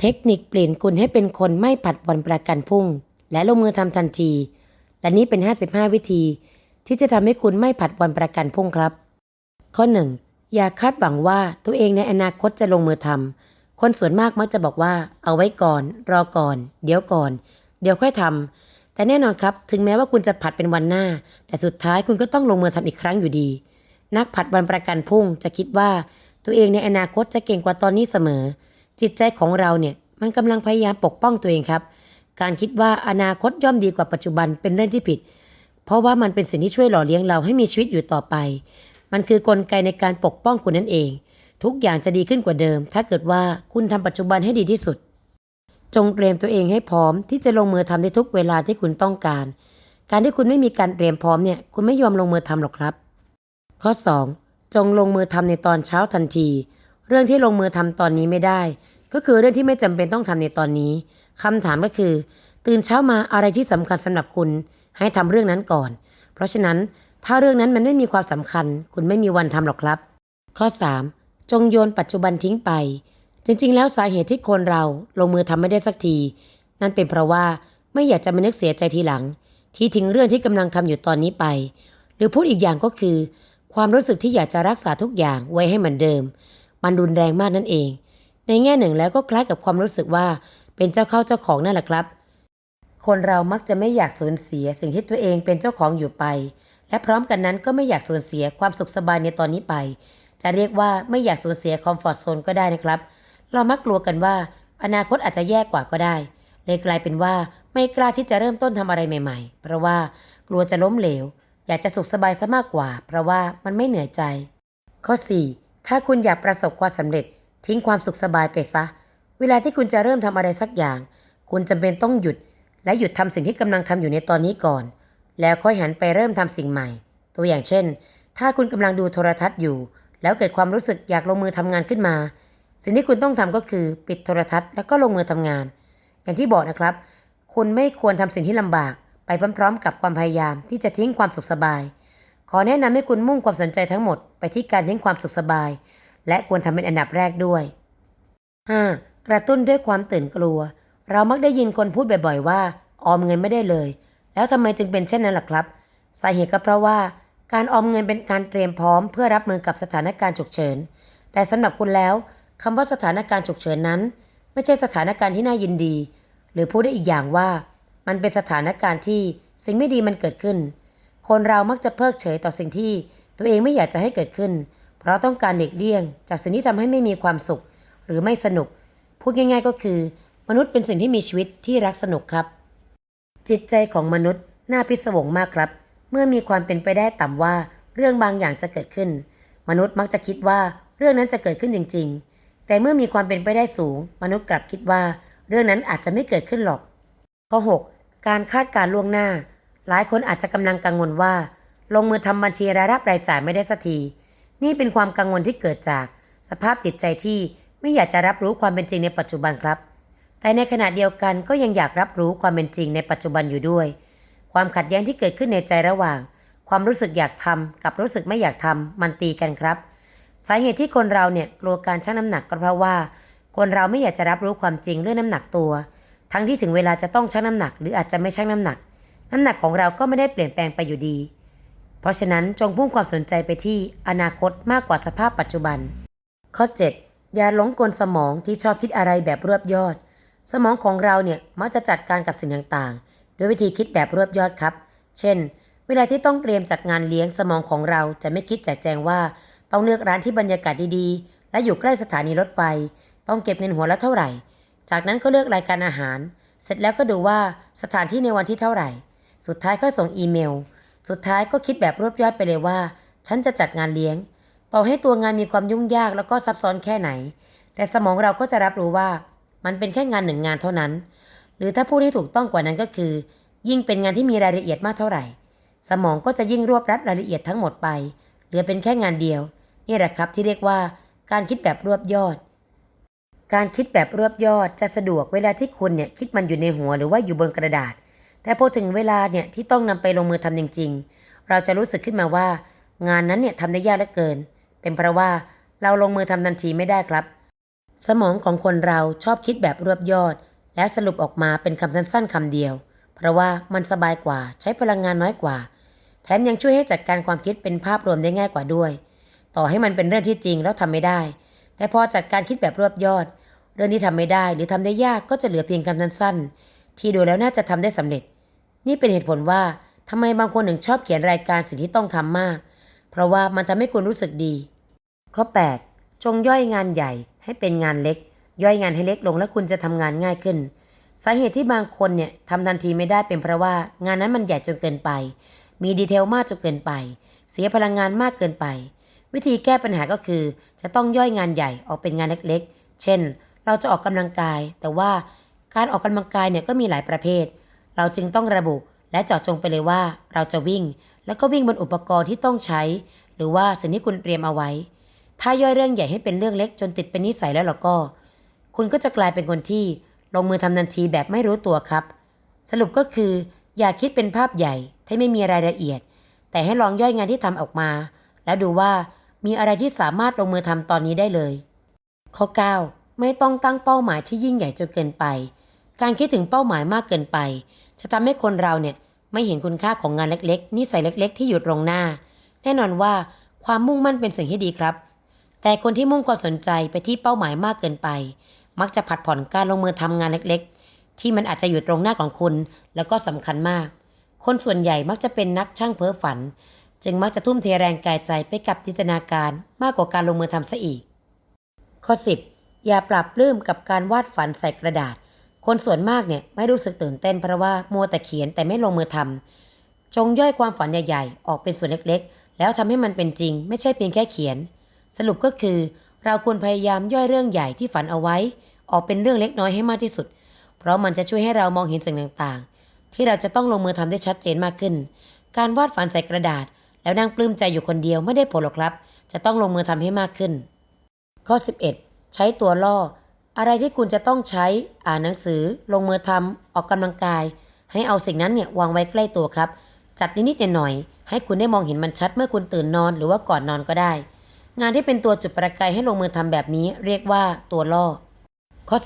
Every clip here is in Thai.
เทคนิคเปลี่ยนคุณให้เป็นคนไม่ผัดวันประกันพรุ่ง และลงมือทำทันที และนี้เป็น 55 วิธี ที่จะทำให้คุณไม่ผัดวันประกันพรุ่งครับ ข้อ 1. อย่าคาดหวังว่าตัวเองในอนาคตจะลงมือทำคนส่วนมากมักจะบอกว่า เอาไว้ก่อน รอก่อน เดี๋ยวก่อน เดี๋ยวค่อยทำแต่แน่นอนครับ ถึงแม้ว่าคุณจะผัดเป็นวันหน้า แต่สุดท้ายคุณก็ต้องลงมือทำอีกครั้งอยู่ดี นักผัดวันประกันพรุ่งจะคิดว่า ตัวเองในอนาคตจะเก่งกว่าตอนนี้เสมอ จิตใจของเราเนี่ยมันกำลังพยายามปกป้องตัวเองครับ การคิดว่าอนาคตย่อมดีกว่าปัจจุบันเป็นเรื่องที่ผิด เพราะว่ามันเป็นสิ่งที่ช่วยหล่อเลี้ยงเราให้มีชีวิตอยู่ต่อไป มันคือกลไกในการปกป้องคุณนั่นเอง ทุกอย่างจะดีขึ้นกว่าเดิม ถ้าเกิดว่าคุณทำปัจจุบันให้ดีที่สุด จงเตรียมตัวเองให้พร้อมที่จะลงมือทำในทุกเวลาที่คุณต้องการ การที่คุณไม่มีการเตรียมพร้อมเนี่ยคุณไม่ยอมลงมือทำหรอกครับ ข้อ 2. จงลงมือทำในตอนเช้าทันที เรื่องที่ลงมือทำตอนนี้ไม่ได้ ก็คือเรื่องที่ไม่จำเป็นต้องทำในตอนนี้คำถามก็คือ ตื่นเช้ามาอะไรที่สำคัญสำหรับคุณ ให้ทำเรื่องนั้นก่อน เพราะฉะนั้นถ้าเรื่องนั้นมันไม่มีความสำคัญ คุณไม่มีวันทำหรอกครับ ข้อ 3. จงโยนปัจจุบันทิ้งไป จริง ๆ แล้วสาเหตุที่คนเราลงมือทำไม่ได้สักที นั่นเป็นเพราะว่าไม่อยากจะมานึกเสียใจทีหลัง ที่ทิ้งเรื่องที่กำลังทำอยู่ตอนนี้ไป หรือพูดอีกอย่างก็คือ ความรู้สึกที่อยากจะรักษาทุกอย่างไว้ให้เหมือนเดิม มันรุนแรงมากนั่นเอง ในแง่หนึ่งแล้วก็คล้ายกับความรู้สึกว่าเป็นเจ้าเข้าเจ้าของนั่นแหละครับ คนเรามักจะไม่อยากสูญเสียสิ่งที่ตัวเองเป็นเจ้าของอยู่ไป และพร้อมกันนั้นก็ไม่อยากสูญเสียความสุขสบายในตอนนี้ไป จะเรียกว่าไม่อยากสูญเสียคอมฟอร์ทโซนก็ได้นะครับ เรามักกลัวกันว่า อนาคตอาจจะแย่กว่าก็ได้เลยกลายเป็นว่าไม่กล้าที่จะเริ่มต้นทำอะไรใหม่ ๆ เพราะว่ากลัวจะล้มเหลว อยากจะสุขสบายซะมากกว่า เพราะว่ามันไม่เหนื่อยใจ ข้อ 4. ถ้าคุณอยากประสบความสำเร็จทิ้งความสุขสบายไปซะ เวลาที่คุณจะเริ่มทำอะไรสักอย่าง คุณจำเป็นต้องหยุด และหยุดทำสิ่งที่กำลังทำอยู่ในตอนนี้ก่อน แล้วค่อยหันไปเริ่มทำสิ่งใหม่ ตัวอย่างเช่น ถ้าคุณกำลังดูโทรทัศน์อยู่ แล้วเกิดความรู้สึกอยากลงมือทำงานขึ้นมา สิ่งที่คุณต้องทำก็คือปิดโทรทัศน์แล้วก็ลงมือทำงาน อย่างที่บอกนะครับ คุณไม่ควรทำสิ่งที่ลำบาก ไปพร้อมๆ กับความพยายามที่จะทิ้งความสุขสบาย ขอแนะนำให้คุณมุ่งความสนใจทั้งหมดไปที่การทิ้งความสุขสบาย และควรทำเป็นอันดับแรกด้วย 5. กระตุ้นด้วยความตื่นกลัว เรามักได้ยินคนพูดบ่อยๆว่า ออมเงินไม่ได้เลย แล้วทำไมจึงเป็นเช่นนั้นล่ะครับ สาเหตุก็เพราะว่า การออมเงินเป็นการเตรียมพร้อมเพื่อรับมือกับสถานการณ์ฉุกเฉิน แต่สำหรับคุณแล้วคำว่าสถานการณ์ฉุกเฉินนั้น ไม่ใช่สถานการณ์ที่น่ายินดี หรือพูดได้อีกอย่างว่า มันเป็นสถานการณ์ที่สิ่งไม่ดีมันเกิดขึ้น คนเรามักจะเพิกเฉยต่อสิ่งที่ตัวเองไม่อยากจะให้เกิดขึ้น เพราะต้องการหลีกเลี่ยง จากสิ่งที่ทำให้ไม่มีความสุข หรือไม่สนุก พูดง่าย ๆ ก็คือ มนุษย์เป็นสิ่งที่มีชีวิตที่รักสนุกครับ จิตใจของมนุษย์น่าพิศวงมากครับ เมื่อมีความเป็นไปได้ต่ำว่า เรื่องบางอย่างจะเกิดขึ้น มนุษย์มักจะคิดว่าเรื่องนั้นจะเกิดขึ้นจริง ๆ แต่เมื่อมีความเป็นไปได้สูง มนุษย์กลับคิดว่า เรื่องนั้นอาจจะไม่เกิดขึ้นหรอกข้อ 6. การคาดการล่วงหน้า หลายคนอาจจะกำลังกังวลว่า ลงมือทำบัญชีรายรับรายจ่ายไม่ได้สักที นี่เป็นความกังวลที่เกิดจาก สภาพจิตใจที่ไม่อยากจะรับรู้ความเป็นจริงในปัจจุบันครับ แต่ในขณะเดียวกันก็ยังอยากรับรู้ความเป็นจริงในปัจจุบันอยู่ด้วย ความขัดแย้งที่เกิดขึ้นในใจระหว่าง ความรู้สึกอยากทำกับรู้สึกไม่อยากทำมันตีกันครับ สาเหตุที่คนเราเนี่ยกลัวการชั่งน้ำหนักก็เพราะว่า คนเราไม่อยากจะรับรู้ความจริงเรื่องน้ำหนักตัว ทั้งที่ถึงเวลาจะต้องชั่งน้ำหนัก หรืออาจจะไม่ชั่งน้ำหนัก น้ำหนักของเราก็ไม่ได้เปลี่ยนแปลงไปอยู่ดี เพราะฉะนั้นจงพุ่งความสนใจไปที่อนาคตมากกว่าสภาพปัจจุบัน ข้อ 7. อย่าหลงกลสมองที่ชอบคิดอะไรแบบรวบยอด สมองของเราเนี่ยมักจะจัดการกับสิ่งต่างๆด้วยวิธีคิดแบบรวบยอดครับ เช่น เวลาที่ต้องเตรียมจัดงานเลี้ยงสมองของเราจะไม่คิดแจกแจงว่า ต้องเลือกร้านที่บรรยากาศดีๆ และอยู่ใกล้สถานีรถไฟ ต้องเก็บเงินหัวละเท่าไหร่ จากนั้นก็เลือกรายการอาหาร เสร็จแล้วก็ดูว่าสถานที่ในวันที่เท่าไหร่ สุดท้ายก็ส่งอีเมล สุดท้ายก็คิดแบบรวบยอดไปเลยว่า ฉันจะจัดงานเลี้ยง ต่อให้ตัวงานมีความยุ่งยากแล้วก็ซับซ้อนแค่ไหน แต่สมองเราก็จะรับรู้ว่า มันเป็นแค่งานหนึ่งงานเท่านั้น หรือถ้าพูดให้ถูกต้องกว่านั้นก็คือ ยิ่งเป็นงานที่มีรายละเอียดมากเท่าไหร่ สมองก็จะยิ่งรวบรัดรายละเอียดทั้งหมดไป เหลือเป็นแค่งานเดียว นี่แหละครับที่เรียกว่าการคิดแบบรวบยอดการคิดแบบรวบยอดจะสะดวกเวลาที่คุณเนี่ยคิดมันอยู่ในหัวหรือว่าอยู่บนกระดาษ แต่พอถึงเวลาเนี่ยที่ต้องนำไปลงมือทำจริง ๆ เราจะรู้สึกขึ้นมาว่า งานนั้นเนี่ยทำได้ยากเหลือเกิน เป็นเพราะว่าเราลงมือทำทันทีไม่ได้ครับ สมองของคนเราชอบคิดแบบรวบยอด และสรุปออกมาเป็นคำสั้นๆคำเดียว เพราะว่ามันสบายกว่าใช้พลังงานน้อยกว่า แถมยังช่วยให้จัดการความคิดเป็นภาพรวมได้ง่ายกว่าด้วย ต่อให้มันเป็นเรื่องที่จริงแล้วทำไม่ได้ แต่พอจัดการคิดแบบรวบยอด เรื่องที่ทำไม่ได้หรือทำได้ยากก็จะเหลือเพียงคำสั้นๆ ที่ดูแล้วน่าจะทำได้สำเร็จ นี่เป็นเหตุผลว่าทำไมบางคนถึงชอบเขียนรายการสิ่งที่ต้องทำมาก เพราะว่ามันทำให้คุณรู้สึกดี ข้อ 8 จงย่อยงานใหญ่ให้เป็นงานเล็ก ย่อยงานให้เล็กลงแล้วคุณจะทำงานง่ายขึ้น สาเหตุที่บางคนเนี่ยทำทันทีไม่ได้เป็นเพราะว่างานนั้นมันใหญ่จนเกินไป มีดีเทลมากจนเกินไป เสียพลังงานมากเกินไป วิธีแก้ปัญหาก็คือ จะต้องย่อยงานใหญ่ออกเป็นงานเล็กๆ เช่น เราจะออกกำลังกาย แต่ว่า การออกกำลังกายเนี่ยก็มีหลายประเภท เราจึงต้องระบุและเจาะจงไปเลยว่า เราจะวิ่ง แล้วก็วิ่งบนอุปกรณ์ที่ต้องใช้ หรือว่าสิ่งที่คุณเตรียมเอาไว้ ถ้าย่อยเรื่องใหญ่ให้เป็นเรื่องเล็กจนติดเป็นนิสัยแล้วล่ะก็ คุณก็จะกลายเป็นคนที่ลงมือทำทันทีแบบไม่รู้ตัวครับ สรุปก็คือ อย่าคิดเป็นภาพใหญ่ที่ไม่มีรายละเอียด แต่ให้ลองย่อยงานที่ทำออกมา แล้วดูว่ามีอะไรที่สามารถลงมือทำตอนนี้ได้เลย ข้อ 9 ไม่ต้องตั้งเป้าหมายที่ยิ่งใหญ่จนเกินไป การคิดถึงเป้าหมายมากเกินไป จะทำให้คนเราเนี่ยไม่เห็นคุณค่าของงานเล็กๆนิสัยเล็ก ๆ ที่อยู่ตรงหน้า แน่นอนว่าความมุ่งมั่นเป็นสิ่งที่ดีครับ แต่คนที่มุ่งความสนใจไปที่เป้าหมายมากเกินไป มักจะผัดผ่อนการลงมือทำงานเล็กๆ ที่มันอาจจะอยู่ตรงหน้าของคุณ แล้วก็สำคัญมาก คนส่วนใหญ่มักจะเป็นนักช่างเพ้อฝัน จึงมักจะทุ่มเทแรงกายใจไปกับจินตนาการมากกว่าการลงมือทำซะอีก ข้อ 10 อย่าปรับปลื้มกับการวาดฝันใส่กระดาษ คนส่วนมากเนี่ยไม่รู้สึกตื่นเต้นเพราะว่ามัวแต่เขียนแต่ไม่ลงมือทำจงย่อยความฝันใหญ่ๆ ออกเป็นส่วนเล็กๆ แล้วทำให้มันเป็นจริง ไม่ใช่เพียงแค่เขียน สรุปก็คือ เราควรพยายามย่อยเรื่องใหญ่ที่ฝันเอาไว้ ออกเป็นเรื่องเล็กน้อยให้มากที่สุด เพราะมันจะช่วยให้เรามองเห็นสิ่งต่างๆ ที่เราจะต้องลงมือทำได้ชัดเจนมากขึ้น การวาดฝันใส่กระดาษ แล้วนั่งปลื้มใจอยู่คนเดียวไม่ได้ผลหรอกครับ จะต้องลงมือทำให้มากขึ้น ข้อ 11 ใช้ตัวล่อ อะไรที่คุณจะต้องใช้อ่านหนังสือ ลงมือทำออกกำลังกาย ให้เอาสิ่งนั้นเนี่ยวางไว้ใกล้ตัวครับ จัดนิดๆหน่อยๆให้คุณได้มองเห็นมันชัดเมื่อคุณตื่นนอนหรือว่าก่อนนอนก็ได้ งานที่เป็นตัวจุดประกายให้ลงมือทำแบบนี้เรียกว่าตัวล่อ ข้อ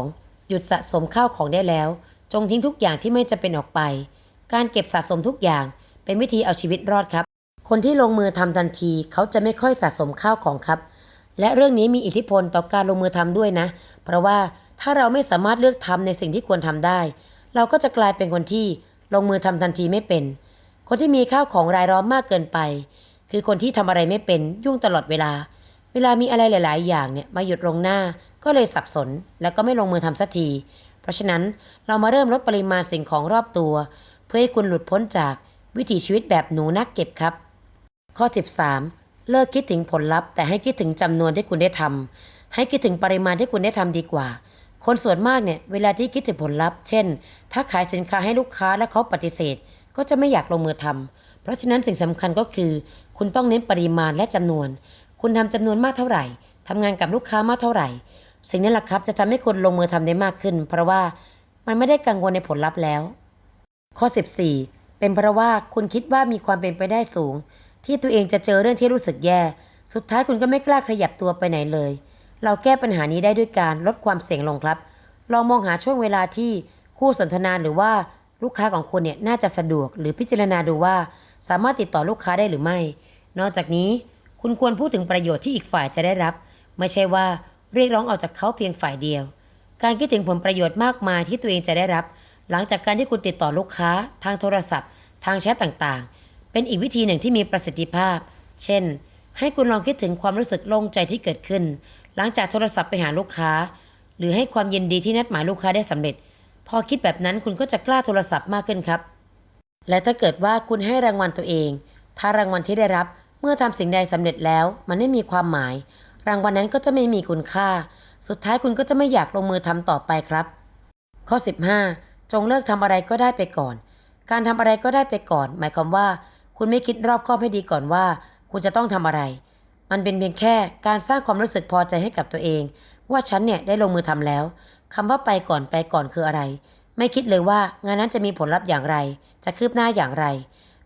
12 หยุดสะสมข้าวของได้แล้ว จงทิ้งทุกอย่างที่ไม่จะเป็นออกไป การเก็บสะสมทุกอย่างเป็นวิธีเอาชีวิตรอดครับ คนที่ลงมือทำทันทีเขาจะไม่ค่อยสะสมข้าวของครับ และเรื่องนี้มีอิทธิพลต่อการลงมือทำด้วยนะ เพราะว่าถ้าเราไม่สามารถเลือกทำในสิ่งที่ควรทำได้ เราก็จะกลายเป็นคนที่ลงมือทำทันทีไม่เป็น คนที่มีข้าวของรายล้อมมากเกินไป คือคนที่ทำอะไรไม่เป็นยุ่งตลอดเวลา เวลามีอะไรหลาย ๆ อย่างเนี่ยมาหยุดลงหน้าก็เลยสับสน แล้วก็ไม่ลงมือทำสักที เพราะฉะนั้นเรามาเริ่มลดปริมาณสิ่งของรอบตัว เพื่อให้คุณหลุดพ้นจากวิถีชีวิตแบบหนูนักเก็บครับ ข้อ 13 เลิกคิดถึงผลลัพธ์แต่ให้คิดถึงจำนวนที่คุณได้ทำ ให้คิดถึงปริมาณที่คุณได้ทำดีกว่า คนส่วนมากเนี่ยเวลาที่คิดถึงผลลัพธ์ เช่น ถ้าขายสินค้าให้ลูกค้าและเขาปฏิเสธ ก็จะไม่อยากลงมือทำเพราะฉะนั้นสิ่งสำคัญก็คือ คุณต้องเน้นปริมาณและจำนวน คุณทำจำนวนมากเท่าไหร่ทำงานกับลูกค้ามากเท่าไหร่ สิ่งนั้แหละครับจะทำให้คนลงมือทำได้มากขึ้น เพราะว่ามันไม่ได้กังวลในผลลัพธ์แล้ว ข้อ 14 เป็นเพราะว่าคุณคิดว่ามีความเป็นไปได้สูง ที่ตัวเองจะเจอเรื่องที่รู้สึกแย่ สุดท้ายคุณก็ไม่กล้าขยับตัวไปไหนเลย เราแก้ปัญหานี้ได้ด้วยการลดความเสี่ยงลงครับ ลองมองหาช่วงเวลาที่คู่สนทนาหรือว่าลูกค้าของคุณเนี่ยน่าจะสะดวก หรือพิจารณาดูว่า สามารถติดต่อลูกค้าได้หรือไม่ นอกจากนี้คุณควรพูดถึงประโยชน์ที่อีกฝ่ายจะได้รับ ไม่ใช่ว่าเรียกร้องเอาจากเขาเพียงฝ่ายเดียว การคิดถึงผลประโยชน์มากมายที่ตัวเองจะได้รับ หลังจากการที่คุณติดต่อลูกค้า ทางโทรศัพท์ ทางแชทต่างๆ เป็นอีกวิธีหนึ่งที่มีประสิทธิภาพ เช่น ให้คุณลองคิดถึงความรู้สึกโล่งใจที่เกิดขึ้น หลังจากโทรศัพท์ไปหาลูกค้า หรือให้ความยินดีที่นัดหมายลูกค้าได้สำเร็จ พอคิดแบบนั้นคุณก็จะกล้าโทรศัพท์มากขึ้นครับ และถ้าเกิดว่าคุณให้รางวัลตัวเอง ถ้ารางวัลที่ได้รับเมื่อทำสิ่งใดสำเร็จแล้ว มันไม่มีความหมาย รางวัลนั้นก็จะไม่มีคุณค่า สุดท้ายคุณก็จะไม่อยากลงมือทำต่อไปครับ ข้อ 15 จงเลิกทำอะไรก็ได้ไปก่อน การทำอะไรก็ได้ไปก่อน หมายความว่า คุณไม่คิดรอบคอบให้ดีก่อนว่า คุณจะต้องทำอะไร มันเป็นเพียงแค่การสร้างความรู้สึกพอใจให้กับตัวเอง ว่าฉันเนี่ยได้ลงมือทำแล้วคำว่าไปก่อนไปก่อนคืออะไร ไม่คิดเลยว่างานนั้นจะมีผลลัพธ์อย่างไร จะคืบหน้าอย่างไร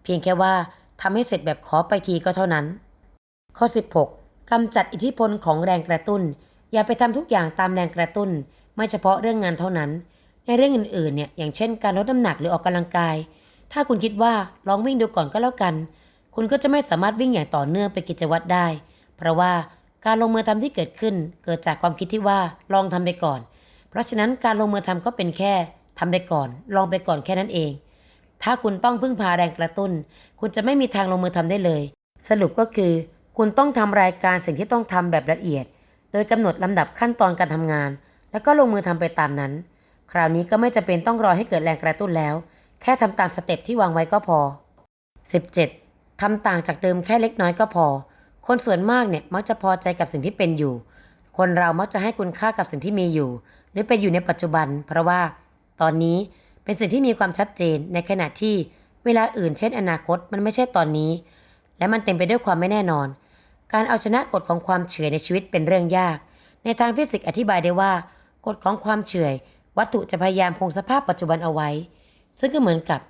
เพียงแค่ว่าทำให้เสร็จแบบขอไปทีก็เท่านั้น ข้อ 16กำจัดอิทธิพลของแรงกระตุ้น อย่าไปทำทุกอย่างตามแรงกระตุ้น ไม่เฉพาะเรื่องงานเท่านั้น ในเรื่องอื่นๆเนี่ยอย่างเช่น การลดน้ำหนักหรือออกกำลังกาย ถ้าคุณคิดว่าลองวิ่งดูก่อนก็แล้วกัน คุณก็จะไม่สามารถวิ่งอย่างต่อเนื่องเป็นกิจวัตรได้ เพราะว่าการลงมือทำที่เกิดขึ้นเกิดจากความคิดที่ว่าลองทำไปก่อน เพราะฉะนั้นการลงมือทำก็เป็นแค่ทำไปก่อน ลองไปก่อนแค่นั้นเอง ถ้าคุณต้องพึ่งพาแรงกระตุ้น คุณจะไม่มีทางลงมือทำได้เลย สรุปก็คือ คุณต้องทำรายการสิ่งที่ต้องทำแบบละเอียด โดยกำหนดลำดับขั้นตอนการทำงาน แล้วก็ลงมือทำไปตามนั้น คราวนี้ก็ไม่จะเป็นต้องรอให้เกิดแรงกระตุ้นแล้ว แค่ทำตามสเต็ปที่วางไว้ก็พอ 17. ทำต่างจากเดิมแค่เล็กน้อยก็พอ คนส่วนมากเนี่ยมักจะพอใจกับสิ่งที่เป็นอยู่ คนเรามักจะให้คุณค่ากับสิ่งที่มีอยู่ หรือเป็นอยู่ในปัจจุบัน เพราะว่า ตอนนี้เป็นสิ่งที่มีความชัดเจนในขณะที่เวลาอื่นเช่นอนาคตมันไม่ใช่ตอนนี้ และมันเต็มไปด้วยความไม่แน่นอน การเอาชนะกฎของความเฉื่อยในชีวิตเป็นเรื่องยาก ในทางฟิสิกส์อธิบายได้ว่า กฎของความเฉื่อย วัตถุจะพยายามคงสภาพปัจจุบันเอาไว้ ซึ่งก็เหมือนกับ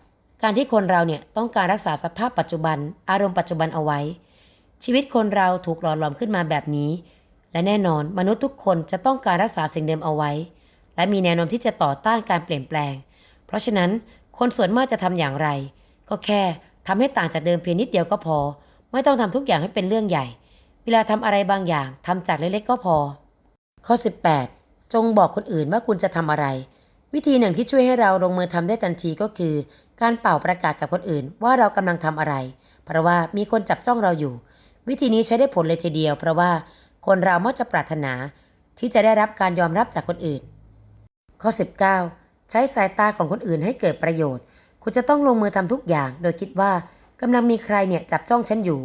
การที่คนเราเนี่ยต้องการรักษาสภาพปัจจุบัน อารมณ์ปัจจุบันเอาไว้ ชีวิตคนเราถูกหล่อหลอมขึ้นมาแบบนี้ และแน่นอนมนุษย์ทุกคนจะต้องการรักษาสิ่งเดิมเอาไว้ และมีแนวโน้มที่จะต่อต้านการเปลี่ยนแปลง เพราะฉะนั้นคนส่วนมากจะทำอย่างไร ก็แค่ทำให้ต่างจากเดิมเพียงนิดเดียวก็พอ ไม่ต้องทำทุกอย่างให้เป็นเรื่องใหญ่ เวลาทำอะไรบางอย่างทำจากเล็กๆก็พอ ข้อ 18 จงบอกคนอื่นว่าคุณจะทำอะไร วิธีหนึ่งที่ช่วยให้เราลงมือทำได้ทันทีก็คือ การเป่าประกาศกับคนอื่นว่าเรากำลังทำอะไร เพราะว่ามีคนจับจ้องเราอยู่ วิธีนี้ใช้ได้ผลเลยทีเดียว เพราะว่าคนเรามักจะปรารถนาที่จะได้รับการยอมรับจากคนอื่น ข้อ 19 ใช้สายตาของคนอื่นให้เกิดประโยชน์ คุณจะต้องลงมือทำทุกอย่าง โดยคิดว่ากำลังมีใครเนี่ยจับจ้องฉันอยู่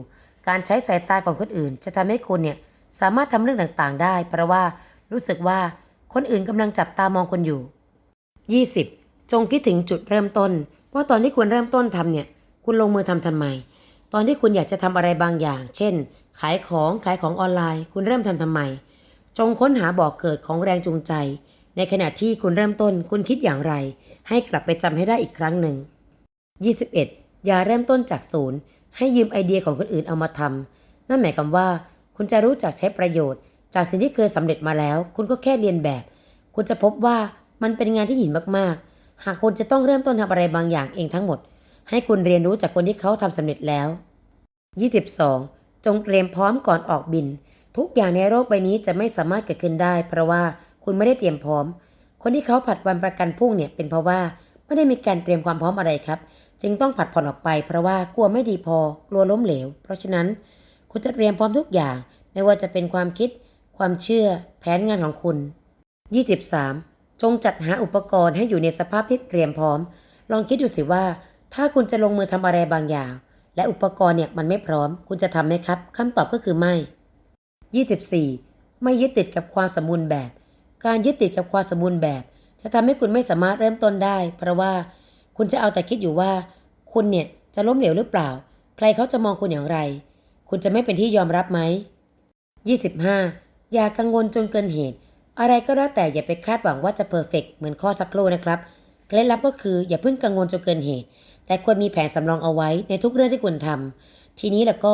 การใช้สายตาของคนอื่น จะทำให้คุณเนี่ยสามารถทำเรื่องต่างๆ ได้ เพราะว่ารู้สึกว่าคนอื่นกำลังจับตามองคุณอยู่ 20. จงคิดถึงจุดเริ่มต้นว่าตอนที่คุณเริ่มต้นทำเนี่ย คุณลงมือทำทำไม ตอนที่คุณอยากจะทำอะไรบางอย่าง เช่น ขายของขายของออนไลน์ คุณเริ่มทำทำไม จงค้นหาบ่อกเกิดของแรงจูงใจ ในขณะที่คุณเริ่มต้นคุณคิดอย่างไร ให้กลับไปจำให้ได้อีกครั้งหนึ่ง 21. อย่าเริ่มต้นจากศูนย์ ให้ยืมไอเดียของคนอื่นเอามาทำนั่นหมายความว่า คุณจะรู้จักใช้ประโยชน์ จากสิ่งที่เคยสำเร็จมาแล้ว คุณก็แค่เรียนแบบ คุณจะพบว่ามันเป็นงานที่หินมากๆ หากคุณจะต้องเริ่มต้นทำอะไรบางอย่างเองทั้งหมด ให้คุณเรียนรู้จากคนที่เขาทำสำเร็จแล้ว 22. จงเตรียมพร้อมก่อนออกบิน ทุกอย่างในโลกใบนี้จะไม่สามารถเกิดขึ้นได้ เพราะว่าคุณไม่ได้เตรียมพร้อม คนที่เขาผัดวันประกันพรุ่งเนี่ยเป็นเพราะว่าไม่ได้มีการเตรียมความพร้อมอะไรครับ จึงต้องผัดผ่อนออกไป เพราะว่ากลัวไม่ดีพอ กลัวล้มเหลว เพราะฉะนั้น คุณจะเตรียมพร้อมทุกอย่าง ไม่ว่าจะเป็นความคิด ความเชื่อ แผนงานของคุณ 23. จงจัดหาอุปกรณ์ให้อยู่ในสภาพที่เตรียมพร้อม ลองคิดดูสิว่า ถ้าคุณจะลงมือทำอะไรบางอย่าง และอุปกรณ์เนี่ยมันไม่พร้อม คุณจะทำไหมครับคำตอบก็คือไม่ 24. ไม่ยึดติดกับความสมบูรณ์แบบ การยึดติดกับความสมบูรณ์แบบ จะทำให้คุณไม่สามารถเริ่มต้นได้ เพราะว่าคุณจะเอาแต่คิดอยู่ว่า คุณเนี่ยจะล้มเหลวหรือเปล่า ใครเขาจะมองคุณอย่างไร คุณจะไม่เป็นที่ยอมรับไหม 25. อย่ากังวลจนเกินเหตุ อะไรก็แล้วแต่อย่าไปคาดหวังว่าจะเพอร์เฟกเหมือนข้อสักครู่นะครับ เคล็ดลับก็คืออย่าเพิ่งกังวลจนเกินเหตุ แต่ควรมีแผนสำรองเอาไว้ในทุกเรื่องที่คุณทำทีนี้แล้วก็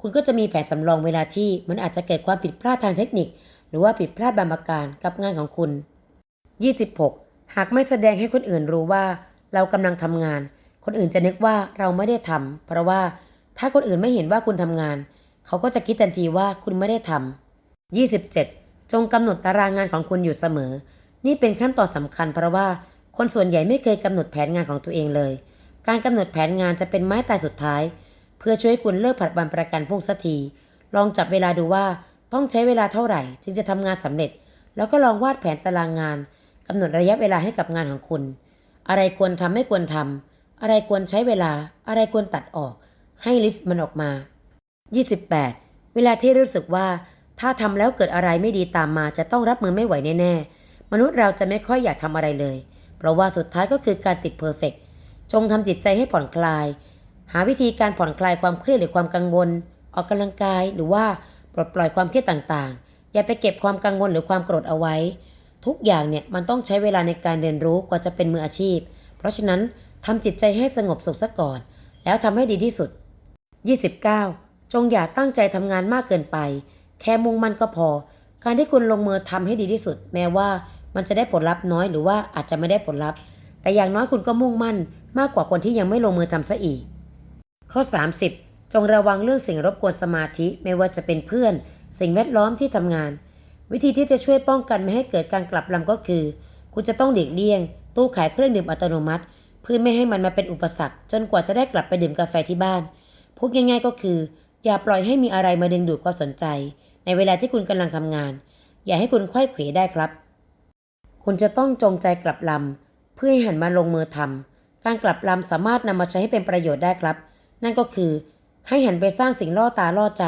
คุณก็จะมีแผนสำรองเวลาที่มันอาจจะเกิดความผิดพลาดทางเทคนิค หรือว่าผิดพลาดบางประการกับงานของคุณ 26. หากไม่แสดงให้คนอื่นรู้ว่า เรากำลังทำงาน คนอื่นจะนึกว่าเราไม่ได้ทำเพราะว่าถ้าคนอื่นไม่เห็นว่าคุณทำงาน เขาก็จะคิดทันทีว่าคุณไม่ได้ทำ 27. จงกำหนดตารางงานของคุณอยู่เสมอ นี่เป็นขั้นตอนสำคัญเพราะว่าคนส่วนใหญ่ไม่เคยกำหนดแผนงานของตัวเองเลย การกำหนดแผนงานจะเป็นไม้ตายสุดท้าย เพื่อช่วยคุณเลิกผัดวันประกันพรุ่งสักที ลองจับเวลาดูว่าต้องใช้เวลาเท่าไหร่ จึงจะทำงานสำเร็จ แล้วก็ลองวาดแผนตารางงานกำหนดระยะเวลาให้กับงานของคุณ อะไรควรทำไม่ควรทำอะไรควรใช้เวลา อะไรควรตัดออก ให้ลิสต์มันออกมา 28. เวลาที่รู้สึกว่า ถ้าทำแล้วเกิดอะไรไม่ดีตามมาจะต้องรับมือไม่ไหวแน่ๆมนุษย์เราจะไม่ค่อยอยากทำอะไรเลย เพราะว่าสุดท้ายก็คือการติดเพอร์เฟก จงทำจิตใจให้ผ่อนคลาย หาวิธีการผ่อนคลายความเครียดหรือความกังวล ออกกำลังกายหรือว่าปลดปล่อยความเครียดต่างๆ อย่าไปเก็บความกังวลหรือความโกรธเอาไว้ ทุกอย่างเนี่ยมันต้องใช้เวลาในการเรียนรู้กว่าจะเป็นมืออาชีพ เพราะฉะนั้นทำจิตใจให้สงบสุขซะก่อน แล้วทำให้ดีที่สุด 29. จงอย่าตั้งใจทำงานมากเกินไป แค่มุ่งมั่นก็พอ การที่คุณลงมือทำให้ดีที่สุด แม้ว่ามันจะได้ผลลัพธ์น้อยหรือว่าอาจจะไม่ได้ผลลัพธ์ แต่อย่างน้อยคุณก็มุ่งมั่น มากกว่าคนที่ยังไม่ลงมือทำซะอีก ข้อ 30 จงระวังเรื่องสิ่งรบกวนสมาธิไม่ว่าจะเป็นเพื่อน สิ่งแวดล้อมที่ทำงาน วิธีที่จะช่วยป้องกันไม่ให้เกิดการกลับลำก็คือ คุณจะต้องหลีกเลี่ยง ตู้ขายเครื่องดื่มอัตโนมัติ เพื่อไม่ให้มันมาเป็นอุปสรรค จนกว่าจะได้กลับไปดื่มกาแฟที่บ้านพูดง่ายๆก็คือ อย่าปล่อยให้มีอะไรมาดึงดูดความสนใจ ในเวลาที่คุณกำลังทำงาน อย่าให้คุณค่อยเขวได้ครับ คุณจะต้องจงใจกลับลำ เพื่อให้หันมาลงมือทำการกลับลำสามารถนำมาใช้ให้เป็นประโยชน์ได้ครับ นั่นก็คือ ให้หันไปสร้างสิ่งล่อตาล่อใจ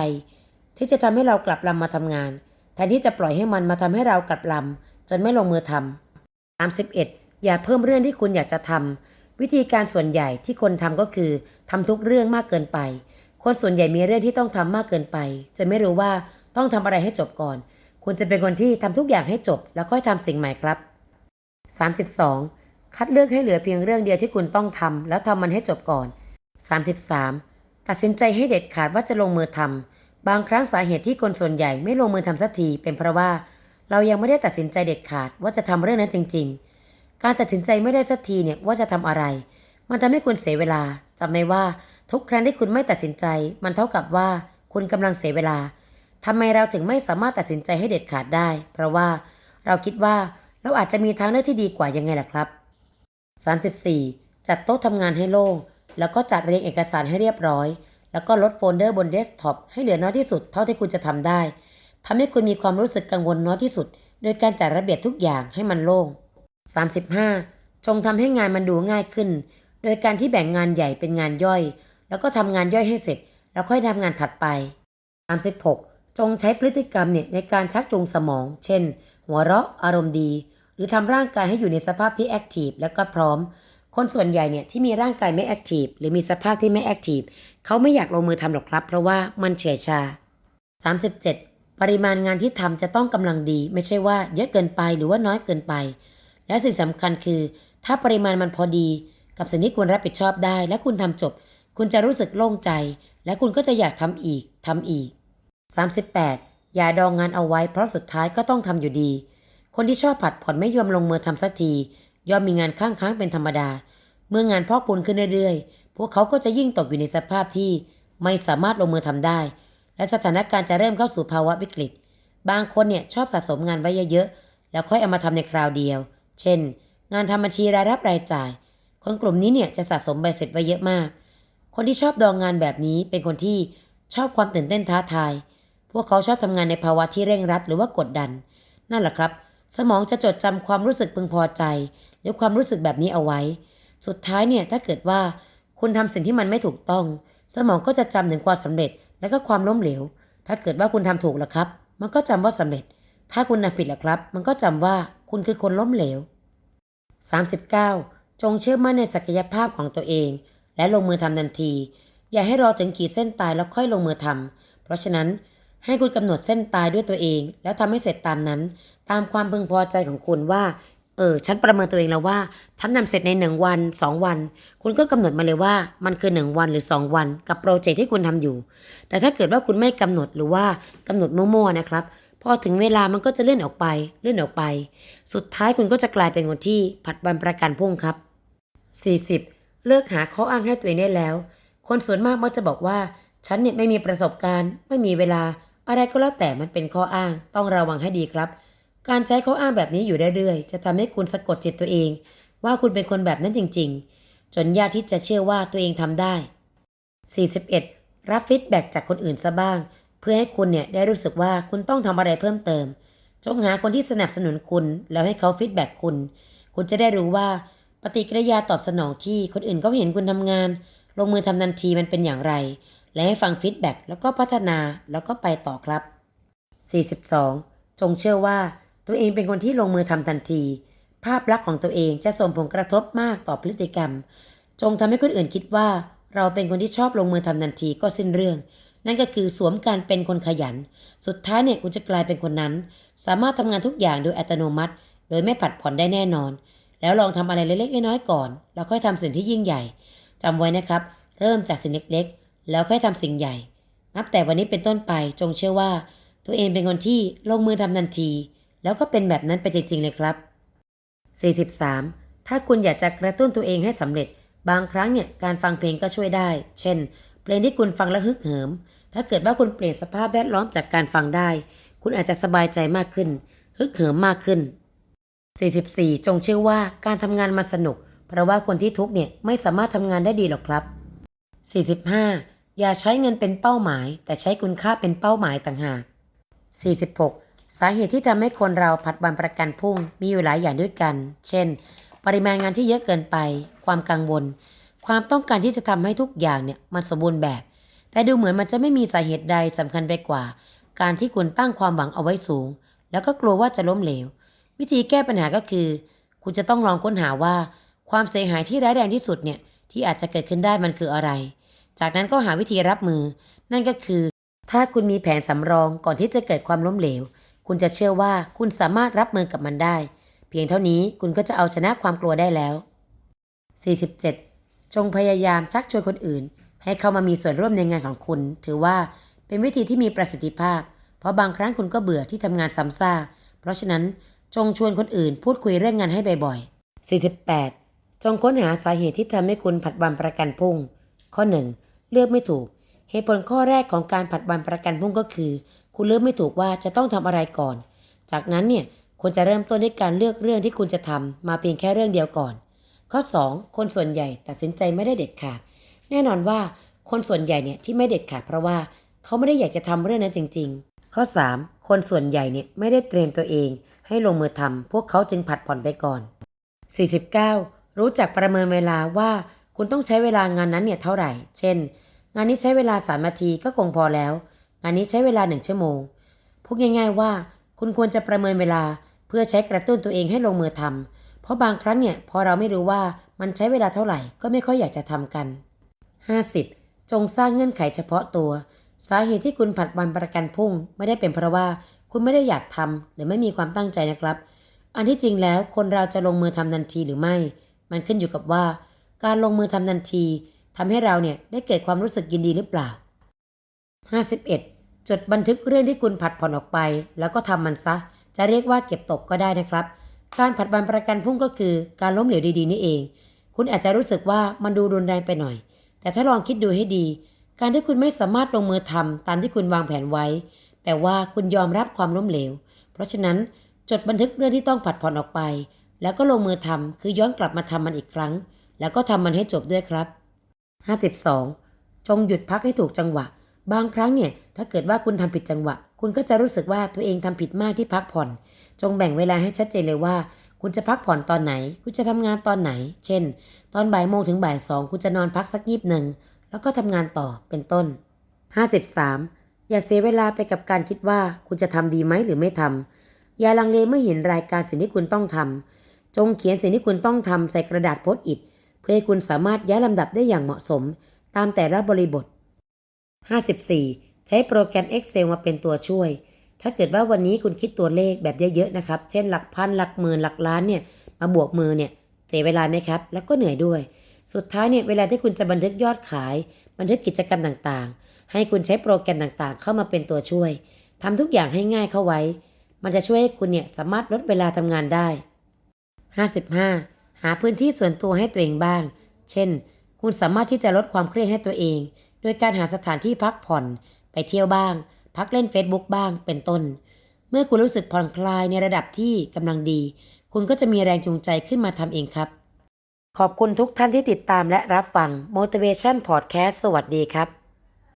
ที่จะทำให้เรากลับลำมาทำงานแทนที่จะปล่อยให้มันมาทำให้เรากลับลำจนไม่ลงมือทำ31อย่าเพิ่มเรื่องที่คุณอยากจะทำวิธีการส่วนใหญ่ที่คนทำก็คือทำทุกเรื่องมากเกินไป คนส่วนใหญ่มีเรื่องที่ต้องทำมากเกินไปจนไม่รู้ว่าต้องทำอะไรให้จบก่อน คุณจะเป็นคนที่ทำทุกอย่างให้จบ แล้วค่อยทำสิ่งใหม่ครับ 32. คัดเลือกให้เหลือเพียงเรื่องเดียวที่คุณต้องทำแล้วทำมันให้จบก่อน 33. ตัดสินใจให้เด็ดขาดว่าจะลงมือทำบางครั้งสาเหตุที่คนส่วนใหญ่ไม่ลงมือทำสักทีเป็นเพราะว่า เรายังไม่ได้ตัดสินใจเด็ดขาดว่าจะทำเรื่องนั้นจริง ๆ การตัดสินใจไม่ได้สักทีเนี่ยว่าจะทำอะไร มันทำให้คุณเสียเวลาจำไว้ว่า ทุกครั้งที่คุณไม่ตัดสินใจ มันเท่ากับว่า คุณกำลังเสียเวลาทำไมเราถึงไม่สามารถตัดสินใจให้เด็ดขาดได้ เพราะว่าเราคิดว่าเราอาจจะมีทางเลือกที่ดีกว่ายังไงล่ะครับ 34. จัดโต๊ะทำงานให้โล่ง แล้วก็จัดเรียงเอกสารให้เรียบร้อย แล้วก็ลดโฟลเดอร์บนเดสก์ท็อปให้เหลือน้อยที่สุดเท่าที่คุณจะทำได้ทำให้คุณมีความรู้สึกกังวลน้อยที่สุด โดยการจัดระเบียบทุกอย่างให้มันโล่ง 35. จงทำให้งานมันดูง่ายขึ้น โดยการที่แบ่งงานใหญ่เป็นงานย่อย แล้วก็ทำงานย่อยให้เสร็จ แล้วค่อยทำงานถัดไป 36. จงใช้พฤติกรรมเนี่ยในการชักจูงสมอง เช่น หัวเราะ อารมณ์ดี หรือทำร่างกายให้อยู่ในสภาพที่แอคทีฟและก็พร้อม คนส่วนใหญ่เนี่ยที่มีร่างกายไม่แอคทีฟหรือมีสภาพที่ไม่แอคทีฟเขาไม่อยากลงมือทำหรอกครับ เพราะว่ามันเฉื่อยชา 37. ปริมาณงานที่ทำจะต้องกำลังดี ไม่ใช่ว่าเยอะเกินไปหรือว่าน้อยเกินไป และสิ่งสำคัญคือ ถ้าปริมาณมันพอดี กับสิ่งที่คุณรับผิดชอบได้ และคุณทำจบ คุณจะรู้สึกโล่งใจ และคุณก็จะอยากทำอีกทำอีก 38. อย่าดองงานเอาไว้เพราะสุดท้ายก็ต้องทำอยู่ดี คนที่ชอบผัดผ่อนไม่ยอมลงมือทำสักทีย่อมมีงานข้างค้างเป็นธรรมดา เมื่องานพอกพูนขึ้นเรื่อยๆ พวกเขาก็จะยิ่งตกอยู่ในสภาพที่ไม่สามารถลงมือทำได้ และสถานการณ์จะเริ่มเข้าสู่ภาวะวิกฤต บางคนเนี่ยชอบสะสมงานไว้เยอะๆ แล้วค่อยเอามาทำในคราวเดียว เช่น งานทำบัญชีรายรับรายจ่าย คนกลุ่มนี้เนี่ยจะสะสมใบเสร็จไว้เยอะมาก คนที่ชอบดองงานแบบนี้เป็นคนที่ชอบความตื่นเต้นท้าทาย พวกเขาชอบทำงานในภาวะที่เร่งรัดหรือว่ากดดัน นั่นแหละครับ สมองจะจดจำความรู้สึกพึงพอใจ หรือความรู้สึกแบบนี้เอาไว้ สุดท้ายเนี่ยถ้าเกิดว่าคุณทำสิ่งที่มันไม่ถูกต้อง สมองก็จะจำถึงความสำเร็จและก็ความล้มเหลว ถ้าเกิดว่าคุณทำถูกล่ะครับ มันก็จำว่าสำเร็จ ถ้าคุณทำผิดล่ะครับ มันก็จำว่าคุณคือคนล้มเหลว 39. จงเชื่อมั่นในศักยภาพของตัวเอง และลงมือทำทันที อย่าให้รอถึงขีดเส้นตายแล้วค่อยลงมือทำเพราะฉะนั้น ให้คุณกำหนดเส้นตายด้วยตัวเอง แล้วทำให้เสร็จตามนั้น ตามความพึงพอใจของคุณว่าเออฉันประเมินตัวเองแล้วว่า ฉันทำเสร็จในหนึ่งวันสองวัน คุณก็กำหนดมาเลยว่ามันคือหนึ่งวันหรือสองวัน กับโปรเจกต์ที่คุณทำอยู่ แต่ถ้าเกิดว่าคุณไม่กำหนดหรือว่ากำหนดมั่วๆนะครับพอถึงเวลามันก็จะเลื่อนออกไปเลื่อนออกไป สุดท้ายคุณก็จะกลายเป็นคนที่ผัดวันประกันพรุ่งครับ 40. เลิกหาข้ออ้างให้ตัวเองได้แล้ว คนส่วนมากมักจะบอกว่า ฉันเนี่ยไม่มีประสบการณ์ ไม่มีเวลา อะไรก็แล้วแต่มันเป็นข้ออ้าง ต้องระวังให้ดีครับ การใช้ข้ออ้างแบบนี้อยู่เรื่อยๆ จะทำให้คุณสะกดจิตตัวเอง ว่าคุณเป็นคนแบบนั้นจริง ๆ จนยากที่จะเชื่อว่าตัวเองทำได้ 41. รับฟีดแบ็กจากคนอื่นซะบ้าง เพื่อให้คุณเนี่ยได้รู้สึกว่าคุณต้องทำอะไรเพิ่มเติม จงหาคนที่สนับสนุนคุณ แล้วให้เขาฟีดแบ็กคุณ คุณจะได้รู้ว่าปฏิกิริยาตอบสนองที่คนอื่นเขาเห็นคุณทำงาน ลงมือทำทันทีมันเป็นอย่างไร และให้ฟังฟีดแบ็กแล้วก็พัฒนาแล้วก็ไปต่อครับ 42. จงเชื่อว่าตัวเองเป็นคนที่ลงมือทำทันที ภาพลักษณ์ของตัวเองจะส่งผลกระทบมากต่อพฤติกรรม จงทำให้คนอื่นคิดว่า เราเป็นคนที่ชอบลงมือทำทันทีก็สิ้นเรื่อง นั่นก็คือสวมการเป็นคนขยัน สุดท้ายเนี่ยคุณจะกลายเป็นคนนั้น สามารถทำงานทุกอย่างโดยอัตโนมัติ โดยไม่ผัดผ่อนได้แน่นอน แล้วลองทำอะไรเล็กๆน้อยๆก่อน แล้วค่อยทำสิ่งที่ยิ่งใหญ่จำไว้นะครับ เริ่มจากสิ่งเล็กๆ แล้วค่อยทำสิ่งใหญ่ นับแต่วันนี้เป็นต้นไปจงเชื่อว่า ตัวเองเป็นคนที่ลงมือทำทันที แล้วก็เป็นแบบนั้นไปจริงๆเลยครับ 43. ถ้าคุณอยากจะกระตุ้นตัวเองให้สำเร็จ บางครั้งเนี่ยการฟังเพลงก็ช่วยได้ เช่น เพลงที่คุณฟังแล้วฮึกเหิม ถ้าเกิดว่าคุณเปลี่ยนสภาพแวดล้อมจากการฟังได้ คุณอาจจะสบายใจมากขึ้น ฮึกเหิมมากขึ้น 44. จงเชื่อว่าการทำงานมันสนุก เพราะว่าคนที่ทุกเนี่ยไม่สามารถทำงานได้ดีหรอกครับ 45. อย่าใช้เงินเป็นเป้าหมาย แต่ใช้คุณค่าเป็นเป้าหมายต่างหาก 46. สาเหตุที่ทำให้คนเราผัดวันประกันพรุ่งมีอยู่หลายอย่างด้วยกัน เช่น ปริมาณงานที่เยอะเกินไป ความกังวล ความต้องการที่จะทำให้ทุกอย่างเนี่ยมันสมบูรณ์แบบ แต่ดูเหมือนมันจะไม่มีสาเหตุใดสำคัญไปกว่า การที่คุณตั้งความหวังเอาไว้สูง แล้วก็กลัวว่าจะล้มเหลว วิธีแก้ปัญหาก็คือ คุณจะต้องลองค้นหาว่า ความเสียหายที่ร้ายแรงที่สุดเนี่ยที่อาจจะเกิดขึ้นได้มันคืออะไร จากนั้นก็หาวิธีรับมือ นั่นก็คือ ถ้าคุณมีแผนสำรองก่อนที่จะเกิดความล้มเหลว คุณจะเชื่อว่าคุณสามารถรับมือกับมันได้ เพียงเท่านี้คุณก็จะเอาชนะความกลัวได้แล้ว 47. จงพยายามชักชวนคนอื่น ให้เข้ามามีส่วนร่วมในงานของคุณ ถือว่าเป็นวิธีที่มีประสิทธิภาพ เพราะบางครั้งคุณก็เบื่อที่ทำงานซ้ำซากเพราะฉะนั้นจงชวนคนอื่นพูดคุยเรื่องงานให้บ่อยๆ 48. จงค้นหาสาเหตุที่ทำให้คุณผัดวันประกันพรุ่ง ข้อ 1. เลือกไม่ถูก เหตุผลข้อแรกของการผัดวันประกันพรุ่งก็คือ คุณเลือกไม่ถูกว่าจะต้องทำอะไรก่อน จากนั้นเนี่ยควรจะเริ่มต้นด้วยการเลือกเรื่องที่คุณจะทำมาเพียงแค่เรื่องเดียวก่อน ข้อ 2. คนส่วนใหญ่ตัดสินใจไม่ได้เด็ดขาด แน่นอนว่าคนส่วนใหญ่เนี่ยที่ไม่เด็ดขาดเพราะว่าเขาไม่ได้อยากจะทำเรื่องนั้นจริง ๆ ข้อ 3. คนส่วนใหญ่เนี่ยไม่ได้เตรียมตัวเอง ให้ลงมือทำพวกเขาจึงผัดผ่อนไปก่อน 49. รู้จักประเมินเวลาว่า คุณต้องใช้เวลางานนั้นเนี่ยเท่าไหร่ เช่น งานนี้ใช้เวลา3นาทีก็คงพอแล้ว งานนี้ใช้เวลา 1 ชั่วโมง พูดง่ายๆว่า คุณควรจะประเมินเวลาเพื่อใช้กระตุ้นตัวเองให้ลงมือทำเพราะบางครั้งเนี่ยพอเราไม่รู้ว่ามันใช้เวลาเท่าไหร่ก็ไม่ค่อยอยากจะทำกัน 50. จงสร้างเงื่อนไขเฉพาะตัว สาเหตุที่คุณผัดวันประกันพรุ่ง ไม่ได้เป็นเพราะว่าคุณไม่ได้อยากทำหรือไม่มีความตั้งใจนะครับ อันที่จริงแล้วคนเราจะลงมือทำทันทีหรือไม่ มันขึ้นอยู่กับว่า การลงมือทำทันทีทำให้เราเนี่ยได้เกิดความรู้สึกยินดีหรือเปล่า 51. จดบันทึกเรื่องที่คุณผัดผ่อนออกไป แล้วก็ทำมันซะ จะเรียกว่าเก็บตกก็ได้นะครับ การผัดวันประกันพุ่งก็คือการล้มเหลวดีๆนี่เอง คุณอาจจะรู้สึกว่ามันดูรุนแรงไปหน่อย แต่ถ้าลองคิดดูให้ดี การที่คุณไม่สามารถลงมือทำตามที่คุณวางแผนไว้ แปลว่าคุณยอมรับความล้มเหลว เพราะฉะนั้นจดบันทึกเรื่องที่ต้องผัดผ่อนออกไป แล้วก็ลงมือทำคือย้อนกลับมาทำมันอีกครั้ง แล้วก็ทำมันให้จบด้วยครับ 52. จงหยุดพักให้ถูกจังหวะ บางครั้งเนี่ยถ้าเกิดว่าคุณทำผิดจังหวะ คุณก็จะรู้สึกว่าตัวเองทำผิดมากที่พักผ่อน จงแบ่งเวลาให้ชัดเจนเลยว่า คุณจะพักผ่อนตอนไหน คุณจะทำงานตอนไหน เช่น ตอนบ่ายโมงถึงบ่ายสองคุณจะนอนพักสักยีบหนึ่งแล้วก็ทำงานต่อเป็นต้น 53. อย่าเสียเวลาไปกับการคิดว่าคุณจะทำดีไหมหรือไม่ทำอย่าลังเลเมื่อเห็นรายการสิ่งที่คุณต้องทำจงเขียนสิ่งที่คุณต้องทำใส่กระดาษโพสต์อิท เพื่อให้คุณสามารถย้ายลำดับได้อย่างเหมาะสม ตามแต่ละบริบท 54. ใช้โปรแกรม Excel มาเป็นตัวช่วย ถ้าเกิดว่าวันนี้คุณคิดตัวเลขแบบเยอะๆนะครับ เช่นหลักพันหลักหมื่นหลักล้านเนี่ย มาบวกมือเนี่ยเสียเวลาไหมครับ แล้วก็เหนื่อยด้วย สุดท้ายเนี่ยเวลาที่คุณจะบันทึกยอดขาย บันทึกกิจกรรมต่างๆ ให้คุณใช้โปรแกรมต่างๆ เข้ามาเป็นตัวช่วยทำทุกอย่างให้ง่ายเข้าไว้ มันจะช่วยให้คุณเนี่ยสามารถลดเวลาทำงานได้ 55. หาพื้นที่ส่วนตัวให้ตัวเองบ้าง เช่น คุณสามารถที่จะลดความเครียดให้ตัวเอง โดยการหาสถานที่พักผ่อน ไปเที่ยวบ้าง พักเล่น Facebook บ้าง เป็นต้น เมื่อคุณรู้สึกผ่อนคลายในระดับที่กำลังดี คุณก็จะมีแรงจูงใจขึ้นมาทำเองครับ ขอบคุณทุกท่านที่ติดตามและรับฟัง Motivation Podcast สวัสดีครับ